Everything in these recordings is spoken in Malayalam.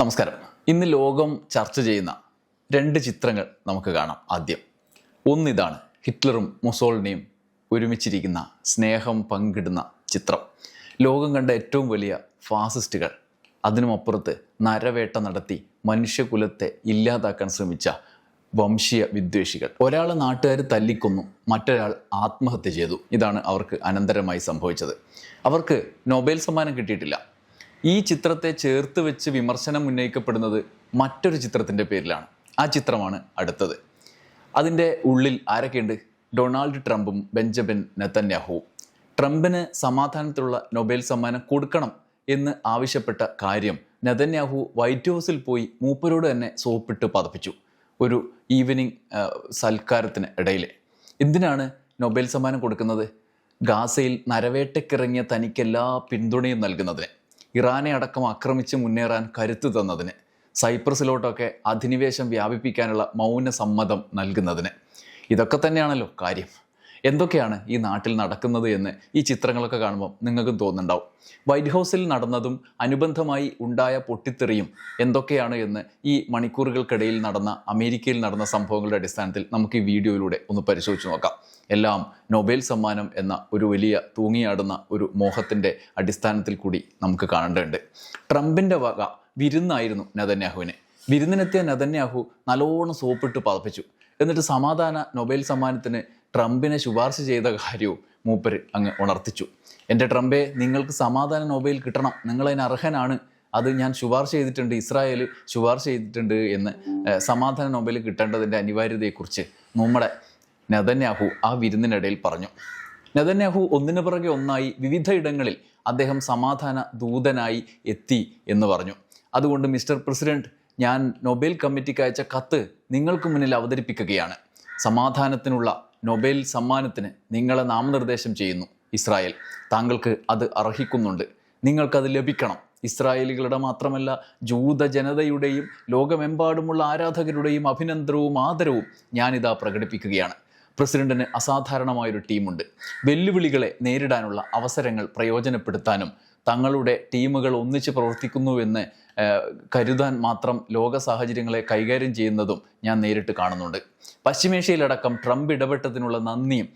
നമസ്കാരം. ഇന്ന് ലോകം ചർച്ച ചെയ്യുന്ന രണ്ട് ചിത്രങ്ങൾ നമുക്ക് കാണാം ആദ്യം. ഒന്നിതാണ് ഹിറ്റ്ലറും മുസോളിനിയും ഒരുമിച്ചിരിക്കുന്ന സ്നേഹം പങ്കിടുന്ന ചിത്രം. ലോകം കണ്ട ഏറ്റവും വലിയ ഫാസിസ്റ്റുകൾ. അതിനുമപ്പുറത്ത് നരവേട്ട നടത്തി മനുഷ്യകുലത്തെ ഇല്ലാതാക്കാൻ ശ്രമിച്ച വംശീയ വിദ്വേഷികൾ. ഒരാൾ നാട്ടുകാർ തല്ലിക്കൊന്നു മറ്റൊരാൾ ആത്മഹത്യ ചെയ്തു. ഇതാണ് അവർക്ക് അനന്തരമായി സംഭവിച്ചത്. അവർക്ക് നൊബേൽ സമ്മാനം കിട്ടിയിട്ടില്ല. ഈ ചിത്രത്തെ ചേർത്ത് വെച്ച് വിമർശനം ഉന്നയിക്കപ്പെടുന്നത് മറ്റൊരു ചിത്രത്തിന്റെ പേരിലാണ്. ആ ചിത്രമാണ് അടുത്തത്. അതിന്റെ ഉള്ളിൽ ആരൊക്കെയുണ്ട്? ഡൊണാൾഡ് ട്രംപും ബെഞ്ചമിൻ നെത്തന്യാഹുവും ട്രംപിന് സമാധാനത്തിലുള്ള നൊബേൽ സമ്മാനം കൊടുക്കണം എന്ന് ആവശ്യപ്പെട്ട കാര്യം നെതന്യാഹു വൈറ്റ് ഹൗസിൽ പോയി മൂപ്പരോട് തന്നെ സോപ്പിട്ട് പതപ്പിച്ചു. ഒരു ഈവനിങ് സൽക്കാരത്തിന് ഇടയിൽ എന്തിനാണ് നൊബേൽ സമ്മാനം കൊടുക്കുന്നത്? ഗാസയിൽ നരവേട്ടക്കിറങ്ങിയ തനിക്കെല്ലാ പിന്തുണയും നൽകുന്നതിന്. ഇറാനെ അടക്കം ആക്രമിച്ച് മുന്നേറാൻ കരുത്തു തന്നതിന് സൈപ്രസിലോട്ടൊക്കെ അധിനിവേശം വ്യാപിപ്പിക്കാനുള്ള മൗന സമ്മതം നൽകുന്നതിന്. ഇതൊക്കെ തന്നെയാണല്ലോ കാര്യം. എന്തൊക്കെയാണ് ഈ നാട്ടിൽ നടക്കുന്നത് എന്ന് ഈ ചിത്രങ്ങളൊക്കെ കാണുമ്പോൾ നിങ്ങൾക്കും തോന്നുന്നുണ്ടാവും. വൈറ്റ് ഹൗസിൽ നടന്നതും അനുബന്ധമായി ഉണ്ടായ പൊട്ടിത്തെറിയും എന്തൊക്കെയാണ് എന്ന് ഈ മണിക്കൂറുകൾക്കിടയിൽ നടന്ന അമേരിക്കയിൽ നടന്ന സംഭവങ്ങളുടെ അടിസ്ഥാനത്തിൽ നമുക്ക് ഈ വീഡിയോയിലൂടെ ഒന്ന് പരിശോധിച്ച് നോക്കാം. എല്ലാം നൊബേൽ സമ്മാനം എന്ന ഒരു വലിയ തൂങ്ങിയാടുന്ന ഒരു മോഹത്തിന്റെ അടിസ്ഥാനത്തിൽ കൂടി നമുക്ക് കാണേണ്ടതുണ്ട്. ട്രംപിന്റെ വക വിരുന്നായിരുന്നു നതന്യാഹുവിനെ. വിരുന്നിനെത്തിയ നതന്യാഹു നല്ലോണം സോപ്പിട്ട് പതപ്പിച്ചു. എന്നിട്ട് സമാധാന നൊബേൽ സമ്മാനത്തിന് ട്രംപിനെ ശുപാർശ ചെയ്ത കാര്യവും മൂപ്പര് അങ്ങ് ഉണർത്തിച്ചു. എന്റെ ട്രംപെ നിങ്ങൾക്ക് സമാധാന നൊബേൽ കിട്ടണം. നിങ്ങളതിന് അർഹനാണ്. അത് ഞാൻ ശുപാർശ ചെയ്തിട്ടുണ്ട്. ഇസ്രായേൽ ശുപാർശ ചെയ്തിട്ടുണ്ട് എന്ന് സമാധാന നൊബേൽ കിട്ടേണ്ടതിന്റെ അനിവാര്യതയെക്കുറിച്ച് നമ്മുടെ നെതന്യാഹു ആ വിരുന്നിനിടയിൽ പറഞ്ഞു. നെതന്യാഹു ഒന്നിനു പുറകെ ഒന്നായി വിവിധ ഇടങ്ങളിൽ അദ്ദേഹം സമാധാന ദൂതനായി എത്തി എന്ന് പറഞ്ഞു. അതുകൊണ്ട് മിസ്റ്റർ പ്രസിഡന്റ് ഞാൻ നൊബേൽ കമ്മിറ്റിക്ക് അയച്ച കത്ത് നിങ്ങൾക്ക് മുന്നിൽ അവതരിപ്പിക്കുകയാണ്. സമാധാനത്തിനുള്ള നൊബേൽ സമ്മാനത്തിന് നിങ്ങളെ നാമനിർദ്ദേശം ചെയ്യുന്നു ഇസ്രായേൽ. താങ്കൾക്ക് അത് അർഹിക്കുന്നുണ്ട്. നിങ്ങൾക്കത് ലഭിക്കണം. ഇസ്രായേലികളുടെ മാത്രമല്ല ജൂത ജനതയുടെയും ലോകമെമ്പാടുമുള്ള ആരാധകരുടെയും അഭിനന്ദനവും ആദരവും ഞാനിതാ പ്രകടിപ്പിക്കുകയാണ്. പ്രസിഡന്റിന് അസാധാരണമായൊരു ടീമുണ്ട്. വെല്ലുവിളികളെ നേരിടാനുള്ള അവസരങ്ങൾ പ്രയോജനപ്പെടുത്താനും തങ്ങളുടെ ടീമുകൾ ഒന്നിച്ച് പ്രവർത്തിക്കുന്നുവെന്ന് കരുതാൻ മാത്രം ലോക സാഹചര്യങ്ങളെ കൈകാര്യം ചെയ്യുന്നതും ഞാൻ നേരിട്ട് കാണുന്നുണ്ട്. പശ്ചിമേഷ്യയിലടക്കം ട്രംപ് ഇടപെട്ടതിനുള്ള നന്ദിയും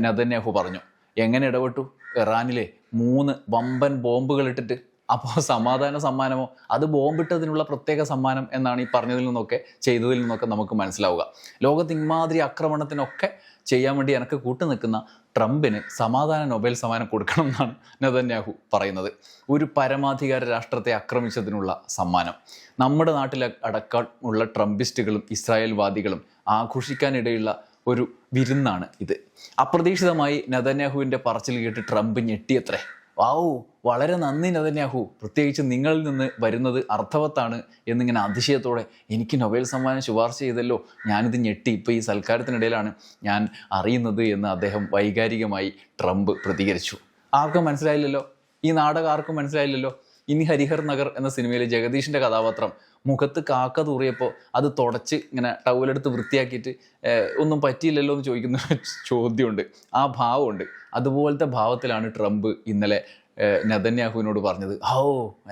നദന്യാഹു പറഞ്ഞു. എങ്ങനെ ഇടപെട്ടു? ഇറാനിലെ മൂന്ന് വമ്പൻ ബോംബുകൾ ഇട്ടിട്ട് അപ്പോൾ സമാധാന സമ്മാനമോ? അത് ബോംബിട്ടതിനുള്ള പ്രത്യേക സമ്മാനം എന്നാണ് ഈ പറഞ്ഞതിൽ നിന്നൊക്കെ ചെയ്തതിൽ നിന്നൊക്കെ നമുക്ക് മനസ്സിലാവുക. ലോകത്ത് ഇമാതിരി ആക്രമണത്തിനൊക്കെ ചെയ്യാൻ വേണ്ടി എനിക്ക് കൂട്ടു നിൽക്കുന്ന ട്രംപിന് സമാധാന നൊബേൽ സമ്മാനം കൊടുക്കണം എന്നാണ് നെതന്യാഹു പറയുന്നത്. ഒരു പരമാധികാര രാഷ്ട്രത്തെ ആക്രമിച്ചതിനുള്ള സമ്മാനം. നമ്മുടെ നാട്ടിലെ അടക്കമുള്ള ട്രംപിസ്റ്റുകളും ഇസ്രായേൽവാദികളും ആഘോഷിക്കാനിടയുള്ള ഒരു വിരുന്നാണ് ഇത്. അപ്രതീക്ഷിതമായി നെതന്യാഹുവിന്റെ പറച്ചിൽ കേട്ട് ട്രംപ് ഞെട്ടിയത്രേ. വാവു വളരെ നന്ദി നതന്യാഹു പ്രത്യേകിച്ച് നിങ്ങളിൽ നിന്ന് വരുന്നത് അർത്ഥവത്താണ് എന്നിങ്ങനെ അതിശയത്തോടെ എനിക്ക് നൊബേൽ സമ്മാനം ശുപാർശ ചെയ്തല്ലോ. ഞാനിത് ഞെട്ടി. ഇപ്പോൾ ഈ സൽക്കാരത്തിനിടയിലാണ് ഞാൻ അറിയുന്നത് എന്ന് അദ്ദേഹം വൈകാരികമായി ട്രംപ് പ്രതികരിച്ചു. ആർക്കും മനസ്സിലായില്ലല്ലോ? ഈ നാടകം ആർക്കും മനസ്സിലായില്ലല്ലോ? ഇനി ഹരിഹർ നഗർ എന്ന സിനിമയിലെ ജഗദീഷിന്റെ കഥാപാത്രം മുഖത്ത് കാക്ക തൂറിയപ്പോൾ അത് തുടച്ച് ഇങ്ങനെ ടൗലെടുത്ത് വൃത്തിയാക്കിയിട്ട് ഒന്നും പറ്റിയില്ലല്ലോ എന്ന് ചോദിക്കുന്ന ചോദ്യമുണ്ട്. ആ ഭാവമുണ്ട്. അതുപോലത്തെ ഭാവത്തിലാണ് ട്രംപ് ഇന്നലെ നദന്യാഹുവിനോട് പറഞ്ഞത്. ഓ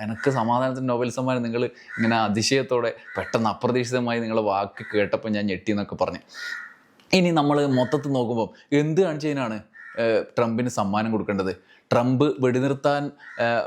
എനിക്ക് സമാധാനത്തിന് നോബൽ സമ്മാനം നിങ്ങൾ ഇങ്ങനെ അതിശയത്തോടെ പെട്ടെന്ന് അപ്രതീക്ഷിതമായി നിങ്ങളെ വാക്ക് കേട്ടപ്പോൾ ഞാൻ ഞെട്ടി എന്നൊക്കെ പറഞ്ഞു. ഇനി നമ്മൾ മൊത്തത്തിൽ നോക്കുമ്പോൾ എന്ത് കാണിച്ചതിനാണ് ട്രംപിന് സമ്മാനം കൊടുക്കേണ്ടത്? ട്രംപ് വെടിനിർത്താൻ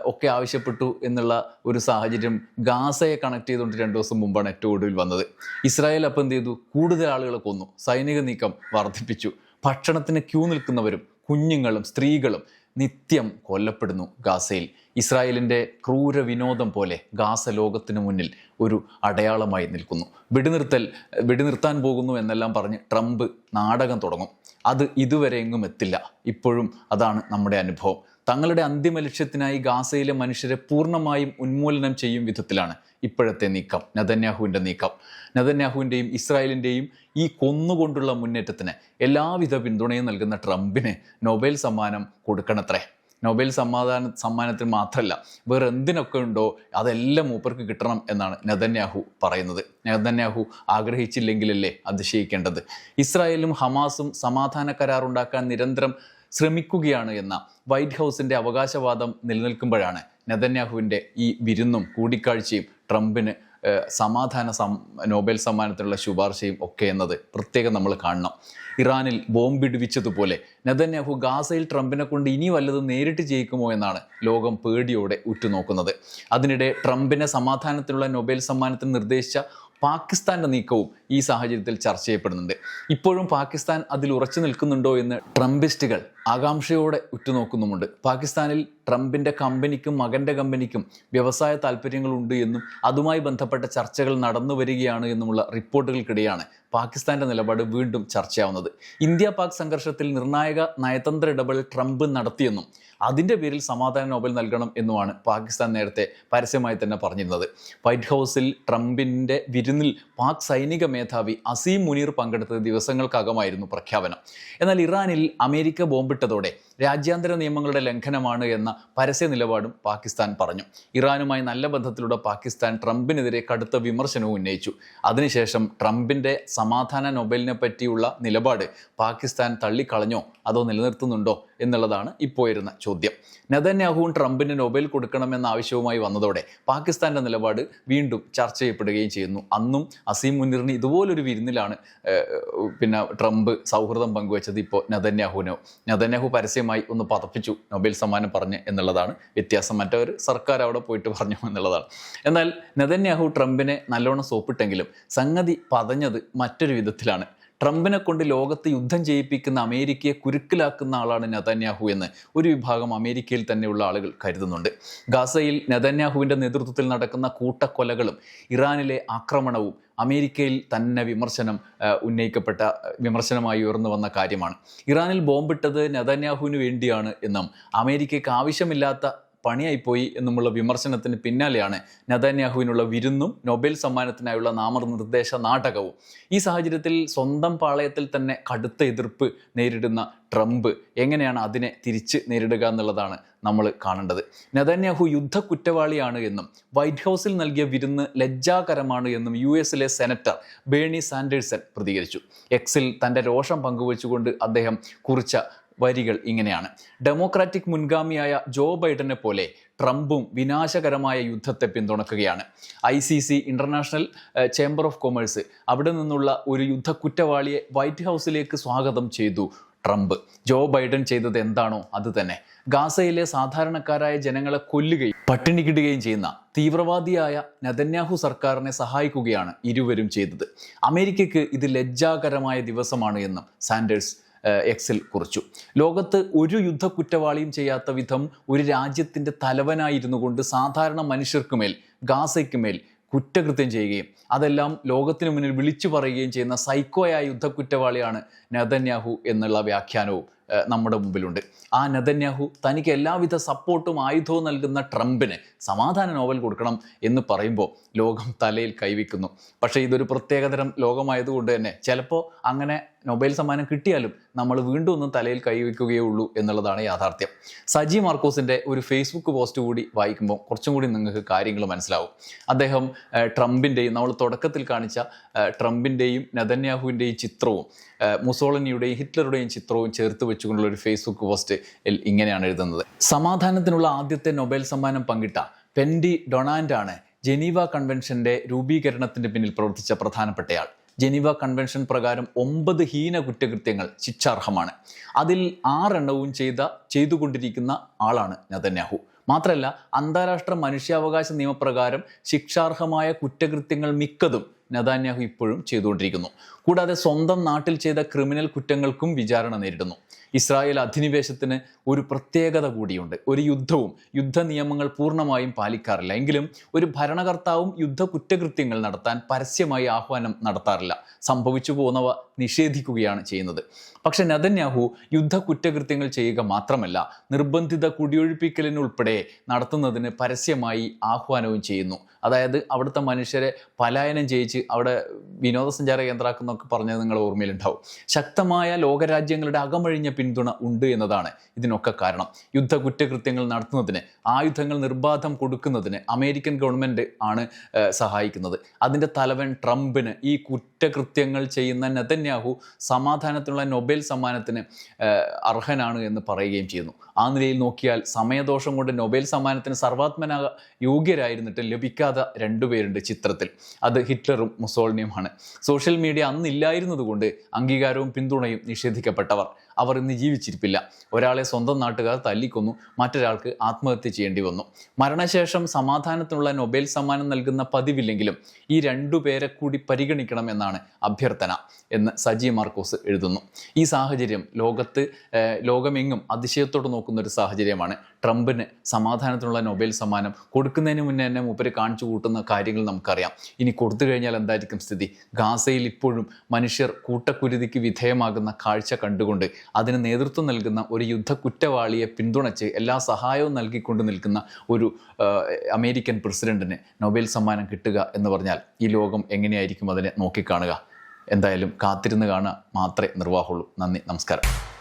ഒക്കെ ആവശ്യപ്പെട്ടു എന്നുള്ള ഒരു സാഹചര്യം ഗാസയെ കണക്ട് ചെയ്തുകൊണ്ട് രണ്ട് ദിവസം മുമ്പാണ് ഏറ്റവും ഒടുവിൽ വന്നത്. ഇസ്രായേൽ അപ്പം എന്ത് ചെയ്തു? കൂടുതൽ ആളുകളെ കൊന്നു. സൈനിക നീക്കം വർദ്ധിപ്പിച്ചു. ഭക്ഷണത്തിന് ക്യൂ നിൽക്കുന്നവരും കുഞ്ഞുങ്ങളും സ്ത്രീകളും നിത്യം കൊല്ലപ്പെടുന്നു ഗാസയിൽ. ഇസ്രായേലിന്റെ ക്രൂര വിനോദം പോലെ ഗാസ ലോകത്തിന് മുന്നിൽ ഒരു അടയാളമായി നിൽക്കുന്നു. വെടിനിർത്തൽ വെടിനിർത്താൻ പോകുന്നു എന്നെല്ലാം പറഞ്ഞ് ട്രംപ് നാടകം തുടങ്ങും. അത് ഇതുവരെ എങ്ങും എത്തില്ല. ഇപ്പോഴും അതാണ് നമ്മുടെ അനുഭവം. തങ്ങളുടെ അന്തിമ ലക്ഷ്യത്തിനായി ഗാസയിലെ മനുഷ്യരെ പൂർണമായും ഉന്മൂലനം ചെയ്യും വിധത്തിലാണ് ഇപ്പോഴത്തെ നീക്കം നദന്യാഹുവിന്റെ നീക്കം. നദന്യാഹുവിന്റെയും ഇസ്രായേലിന്റെയും ഈ കൊന്നുകൊണ്ടുള്ള മുന്നേറ്റത്തിന് എല്ലാവിധ പിന്തുണയും നൽകുന്ന ട്രംപിന് നൊബേൽ സമ്മാനം കൊടുക്കണത്രേ. നൊബേൽ സമാധാന സമ്മാനത്തിന് മാത്രമല്ല വേറെ എന്തിനൊക്കെ ഉണ്ടോ അതെല്ലാം മൂപ്പർക്ക് കിട്ടണം എന്നാണ് നെതന്യാഹു പറയുന്നത്. നെതന്യാഹു ആഗ്രഹിച്ചില്ലെങ്കിലല്ലേ അതിശയിക്കേണ്ടത്? ഇസ്രായേലും ഹമാസും സമാധാന കരാറുണ്ടാക്കാൻ നിരന്തരം ശ്രമിക്കുകയാണ് എന്ന വൈറ്റ് ഹൗസിന്റെ അവകാശവാദം നിലനിൽക്കുമ്പോഴാണ് നെതന്യാഹുവിന്റെ ഈ വിരുന്നും കൂടിക്കാഴ്ചയും ട്രംപിന് സമാധാന സം നോബൽ സമ്മാനത്തിനുള്ള ശുപാർശയും ഒക്കെ എന്നത് പ്രത്യേകം നമ്മൾ കാണണം. ഇറാനിൽ ബോംബിടുവിച്ചതുപോലെ നെതന്യാഹു ഗാസയിൽ ട്രംപിനെ കൊണ്ട് ഇനി വല്ലതും നേരിട്ട് ജയിക്കുമോ എന്നാണ് ലോകം പേടിയോടെ ഉറ്റുനോക്കുന്നത്. അതിനിടെ ട്രംപിനെ സമാധാനത്തിനുള്ള നൊബേൽ സമ്മാനത്തിന് നിർദ്ദേശിച്ച പാകിസ്ഥാന്റെ നീക്കവും ഈ സാഹചര്യത്തിൽ ചർച്ച ചെയ്യപ്പെടുന്നുണ്ട്. ഇപ്പോഴും പാകിസ്ഥാൻ അതിൽ ഉറച്ചു നിൽക്കുന്നുണ്ടോ എന്ന് ട്രംപിസ്റ്റുകൾ ആകാംക്ഷയോടെ ഉറ്റുനോക്കുന്നുമുണ്ട്. പാകിസ്ഥാനിൽ ട്രംപിന്റെ കമ്പനിക്കും മകന്റെ കമ്പനിക്കും വ്യവസായ താല്പര്യങ്ങളുണ്ട് എന്നും അതുമായി ബന്ധപ്പെട്ട ചർച്ചകൾ നടന്നു വരികയാണ് എന്നുമുള്ള റിപ്പോർട്ടുകൾക്കിടെയാണ് പാകിസ്ഥാന്റെ നിലപാട് വീണ്ടും ചർച്ചയാവുന്നത്. ഇന്ത്യ പാക് സംഘർഷത്തിൽ നിർണായക നയതന്ത്ര ഇടപെടൽ ട്രംപ് നടത്തിയെന്നും അതിന്റെ പേരിൽ സമാധാന നോബൽ നൽകണം എന്നുമാണ് പാകിസ്ഥാൻ നേരത്തെ പരസ്യമായി തന്നെ പറഞ്ഞിരുന്നത്. വൈറ്റ് ഹൗസിൽ ട്രംപിന്റെ വിരുന്നിൽ പാക് സൈനിക മേധാവി അസീം മുനീർ പങ്കെടുത്തത് ദിവസങ്ങൾക്കകമായിരുന്നു പ്രഖ്യാപനം. എന്നാൽ ഇറാനിൽ അമേരിക്ക ബോംബിട്ടതോടെ രാജ്യാന്തര നിയമങ്ങളുടെ ലംഘനമാണ് എന്ന പരസ്യ നിലപാടും പാകിസ്ഥാൻ പറഞ്ഞു. ഇറാനുമായി നല്ല ബന്ധത്തിലൂടെ പാകിസ്ഥാൻ ട്രംപിനെതിരെ കടുത്ത വിമർശനവും ഉന്നയിച്ചു. അതിനുശേഷം ട്രംപിന്റെ സമാധാന നൊബേലിനെ പറ്റിയുള്ള നിലപാട് പാകിസ്ഥാൻ തള്ളിക്കളഞ്ഞോ അതോ നിലനിർത്തുന്നുണ്ടോ എന്നുള്ളതാണ് ഇപ്പോൾ വരുന്ന ചോദ്യം. നെതന്യാഹുവും ട്രംപിന് നൊബേൽ കൊടുക്കണമെന്ന ആവശ്യവുമായി വന്നതോടെ പാകിസ്ഥാന്റെ നിലപാട് വീണ്ടും ചർച്ച ചെയ്യപ്പെടുകയും ചെയ്യുന്നു. അന്നും അസീം മുനീറിന് ഇതുപോലൊരു വിരുന്നിലാണ് പിന്നെ ട്രംപ് സൗഹൃദം പങ്കുവച്ചത് ഇപ്പോൾ നെതന്യാഹുവിനോ. നെതന്യാഹു പരസ്യമായി ഒന്ന് പതപ്പിച്ചു നൊബേൽ സമ്മാനം പറഞ്ഞ് എന്നുള്ളതാണ് വ്യത്യാസം. മറ്റവർ സർക്കാർ അവിടെ പോയിട്ട് പറഞ്ഞു എന്നുള്ളതാണ്. എന്നാൽ നെതന്യാഹു ട്രംപിനെ നല്ലോണം സോപ്പിട്ടെങ്കിലും സംഗതി പതഞ്ഞത് മറ്റൊരു വിധത്തിലാണ്. ട്രംപിനെ കൊണ്ട് ലോകത്ത് യുദ്ധം ചെയ്യിപ്പിക്കുന്ന അമേരിക്കയെ കുരുക്കിലാക്കുന്ന ആളാണ് നതന്യാഹു എന്ന് ഒരു വിഭാഗം അമേരിക്കയിൽ തന്നെയുള്ള ആളുകൾ കരുതുന്നുണ്ട്. ഗാസയിൽ നെതന്യാഹുവിന്റെ നേതൃത്വത്തിൽ നടക്കുന്ന കൂട്ടക്കൊലകളും ഇറാനിലെ ആക്രമണവും അമേരിക്കയിൽ തന്നെ വിമർശനം ഉന്നയിക്കപ്പെട്ട വിമർശനമായി ഉയർന്നു വന്ന കാര്യമാണ്. ഇറാനിൽ ബോംബിട്ടത് നെതന്യാഹുവിന് വേണ്ടിയാണ് എന്നും അമേരിക്കയ്ക്ക് ആവശ്യമില്ലാത്ത പണിയായിപ്പോയി എന്നുമുള്ള വിമർശനത്തിന് പിന്നാലെയാണ് നദാന്യാഹുവിനുള്ള വിരുന്നും നൊബേൽ സമ്മാനത്തിനായുള്ള നാമനിർദ്ദേശ നാടകവും. ഈ സാഹചര്യത്തിൽ സ്വന്തം പാളയത്തിൽ തന്നെ കടുത്ത എതിർപ്പ് നേരിടുന്ന ട്രംപ് എങ്ങനെയാണ് അതിനെ തിരിച്ച് നേരിടുക എന്നുള്ളതാണ് നമ്മൾ കാണേണ്ടത്. നെതന്യാഹു യുദ്ധ കുറ്റവാളിയാണ് എന്നും വൈറ്റ് ഹൗസിൽ നൽകിയ വിരുന്ന് ലജ്ജാകരമാണ് എന്നും യു എസിലെ സെനറ്റർ ബേണി സാൻഡേഴ്സൺ പ്രതികരിച്ചു. എക്സിൽ തന്റെ രോഷം പങ്കുവച്ചുകൊണ്ട് അദ്ദേഹം കുറിച്ച വരികൾ ഇങ്ങനെയാണ്. ഡെമോക്രാറ്റിക് മുൻഗാമിയായ ജോ ബൈഡനെ പോലെ ട്രംപും വിനാശകരമായ യുദ്ധത്തെ പിന്തുണക്കുകയാണ്. I C C international chamber of commerce അവിടെ നിന്നുള്ള ഒരു യുദ്ധ കുറ്റവാളിയെ വൈറ്റ് ഹൗസിലേക്ക് സ്വാഗതം ചെയ്തു ട്രംപ്. ജോ ബൈഡൻ ചെയ്തത് എന്താണോ അത് തന്നെ. ഗാസയിലെ സാധാരണക്കാരായ ജനങ്ങളെ കൊല്ലുകയും പട്ടിണി പട്ടിണിക്കിടുകയും ചെയ്യുന്ന തീവ്രവാദിയായ നദന്യാഹു സർക്കാരിനെ സഹായിക്കുകയാണ് ഇരുവരും ചെയ്തത്. അമേരിക്കയ്ക്ക് ഇത് ലജ്ജാകരമായ ദിവസമാണ് എന്നും സാൻഡേഴ്സ് എക്സിൽ കുറിച്ചു. ലോകത്ത് ഒരു യുദ്ധ കുറ്റവാളിയും ചെയ്യാത്ത വിധം ഒരു രാജ്യത്തിന്റെ തലവനായിരുന്നു കൊണ്ട് സാധാരണ മനുഷ്യർക്ക് മേൽ ഗാസയ്ക്ക് മേൽ കുറ്റകൃത്യം ചെയ്യുകയും അതെല്ലാം ലോകത്തിന് മുന്നിൽ വിളിച്ചു പറയുകയും ചെയ്യുന്ന സൈക്കോയായ യുദ്ധ കുറ്റവാളിയാണ് നതന്യാഹു എന്നുള്ള വ്യാഖ്യാനവും നമ്മുടെ മുമ്പിലുണ്ട്. ആ നതന്യാഹു തനിക്ക് എല്ലാവിധ സപ്പോർട്ടും ആയുധവും നൽകുന്ന ട്രംപിന് സമാധാന നോവൽ കൊടുക്കണം എന്ന് പറയുമ്പോൾ ലോകം തലയിൽ കൈവയ്ക്കുന്നു. പക്ഷേ ഇതൊരു പ്രത്യേകതരം ലോകമായതുകൊണ്ട് തന്നെ ചിലപ്പോൾ അങ്ങനെ നൊബേൽ സമ്മാനം കിട്ടിയാലും നമ്മൾ വീണ്ടും ഒന്നും തലയിൽ കൈവയ്ക്കുകയേ ഉള്ളൂ എന്നുള്ളതാണ് യാഥാർത്ഥ്യം. സജി മാർക്കോസിന്റെ ഒരു ഫേസ്ബുക്ക് പോസ്റ്റ് കൂടി വായിക്കുമ്പോൾ കുറച്ചും കൂടി നിങ്ങൾക്ക് കാര്യങ്ങൾ മനസ്സിലാവും. അദ്ദേഹം ട്രംപിന്റെയും നമ്മൾ തുടക്കത്തിൽ കാണിച്ച ട്രംപിന്റെയും നദന്യാഹുവിന്റെയും ചിത്രവും മുസോളനിയുടെയും ഹിറ്റ്ലറുടെയും ചിത്രവും ചേർത്ത് വെച്ചുകൊണ്ടുള്ള ഒരു ഫേസ്ബുക്ക് പോസ്റ്റ് ഇങ്ങനെയാണ് എഴുതുന്നത്. സമാധാനത്തിനുള്ള ആദ്യത്തെ നൊബേൽ സമ്മാനം പങ്കിട്ട പെൻഡി ഡൊണാൻഡാണ് ജനീവ കൺവെൻഷന്റെ രൂപീകരണത്തിന്റെ പിന്നിൽ പ്രവർത്തിച്ച പ്രധാനപ്പെട്ടയാൾ. ജനീവ കൺവെൻഷൻ പ്രകാരം ഒമ്പത് ഹീന കുറ്റകൃത്യങ്ങൾ ശിക്ഷാർഹമാണ്. അതിൽ ആറെണ്ണവും ചെയ്ത ചെയ്തുകൊണ്ടിരിക്കുന്ന ആളാണ് നതന്യാഹു. മാത്രമല്ല അന്താരാഷ്ട്ര മനുഷ്യാവകാശ നിയമപ്രകാരം ശിക്ഷാർഹമായ കുറ്റകൃത്യങ്ങൾ മിക്കതും നതാന്യാഹു ഇപ്പോഴും ചെയ്തുകൊണ്ടിരിക്കുന്നു. കൂടാതെ സ്വന്തം നാട്ടിൽ ചെയ്ത ക്രിമിനൽ കുറ്റങ്ങൾക്കും വിചാരണ നേരിടുന്നു. ഇസ്രായേൽ അധിനിവേശത്തിന് ഒരു പ്രത്യേകത കൂടിയുണ്ട്. ഒരു യുദ്ധവും യുദ്ധ നിയമങ്ങൾ പൂർണമായും പാലിക്കാറില്ല. എങ്കിലും ഒരു ഭരണകർത്താവും യുദ്ധ കുറ്റകൃത്യങ്ങൾ നടത്താൻ പരസ്യമായി ആഹ്വാനം നടത്താറില്ല. സംഭവിച്ചു പോകുന്നവ നിഷേധിക്കുകയാണ് ചെയ്യുന്നത്. പക്ഷെ നദന്യാഹു യുദ്ധ കുറ്റകൃത്യങ്ങൾ ചെയ്യുക മാത്രമല്ല നിർബന്ധിത കുടിയൊഴിപ്പിക്കലിനുൾപ്പെടെ നടത്തുന്നതിന് പരസ്യമായി ആഹ്വാനവും ചെയ്യുന്നു. അതായത് അവിടുത്തെ മനുഷ്യരെ പലായനം ചെയ്യിച്ച് അവിടെ വിനോദസഞ്ചാര കേന്ദ്രമാക്കുന്നൊക്കെ പറഞ്ഞത് നിങ്ങൾ ഓർമ്മയിലുണ്ടാവും. ശക്തമായ ലോകരാജ്യങ്ങളുടെ അകമഴിഞ്ഞ പിന്തുണ ഉണ്ട് എന്നതാണ് ഇതിനൊക്കെ കാരണം. യുദ്ധ കുറ്റകൃത്യങ്ങൾ നടത്തുന്നതിന് ആയുധങ്ങൾ നിർബാധം കൊടുക്കുന്നതിന് അമേരിക്കൻ ഗവൺമെന്റ് ആണ് സഹായിക്കുന്നത്. അതിന്റെ തലവൻ ട്രംപിന് ഈ കുറ്റകൃത്യങ്ങൾ ചെയ്യുന്ന നെതന്യാഹു സമാധാനത്തിനുള്ള നൊബേൽ സമ്മാനത്തിന് അർഹനാണ് എന്ന് പറയുകയും ചെയ്യുന്നു. ആ നിലയിൽ നോക്കിയാൽ സമയദോഷം കൊണ്ട് നൊബേൽ സമ്മാനത്തിന് സർവാത്മന യോഗ്യരായിരുന്നിട്ട് ലഭിക്കാത്ത രണ്ടുപേരുണ്ട് ചിത്രത്തിൽ. അത് ഹിറ്റ്ലറും മുസോളിനിയുമാണ്. സോഷ്യൽ മീഡിയ അന്നില്ലായിരുന്നതുകൊണ്ട് അംഗീകാരവും പിന്തുണയും നിഷേധിക്കപ്പെട്ടവർ. അവർ ഇന്ന് ജീവിച്ചിരിപ്പില്ല. ഒരാളെ സ്വന്തം നാട്ടുകാർ തല്ലിക്കൊന്നു മറ്റൊരാൾക്ക് ആത്മഹത്യ ചെയ്യേണ്ടി വന്നു. മരണശേഷം സമാധാനത്തിനുള്ള നൊബേൽ സമ്മാനം നൽകുന്ന പതിവില്ലെങ്കിലും ഈ രണ്ടു പേരെ കൂടി പരിഗണിക്കണം എന്നാണ് അഭ്യർത്ഥന എന്ന് സജി മാർക്കോസ് എഴുതുന്നു. ഈ സാഹചര്യം ലോകത്ത് ലോകമെങ്ങും അതിശയത്തോടെ നോക്കുന്ന ഒരു സാഹചര്യമാണ് ട്രംപിന് സമാധാനത്തിനുള്ള നൊബേൽ സമ്മാനം കൊടുക്കുന്നതിന് മുന്നേ തന്നെ മൂപ്പര് കാണിച്ചു കൂട്ടുന്ന കാര്യങ്ങൾ നമുക്കറിയാം. ഇനി കൊടുത്തു കഴിഞ്ഞാൽ എന്തായിരിക്കും സ്ഥിതി? ഗാസയിൽ ഇപ്പോഴും മനുഷ്യർ കൂട്ടക്കുരുതിക്ക് വിധേയമാകുന്ന കാഴ്ച കണ്ടുകൊണ്ട് അതിന് നേതൃത്വം നൽകുന്ന ഒരു യുദ്ധ കുറ്റവാളിയെ പിന്തുണച്ച് എല്ലാ സഹായവും നൽകിക്കൊണ്ട് നിൽക്കുന്ന ഒരു അമേരിക്കൻ പ്രസിഡന്റിന് നൊബേൽ സമ്മാനം കിട്ടുക എന്ന് പറഞ്ഞാൽ ഈ ലോകം എങ്ങനെയായിരിക്കും അതിനെ നോക്കിക്കാണുക? എന്തായാലും കാത്തിരുന്ന് കാണുക. മാത്രമേ നിർവാഹമുള്ളൂ നന്ദി. നമസ്കാരം.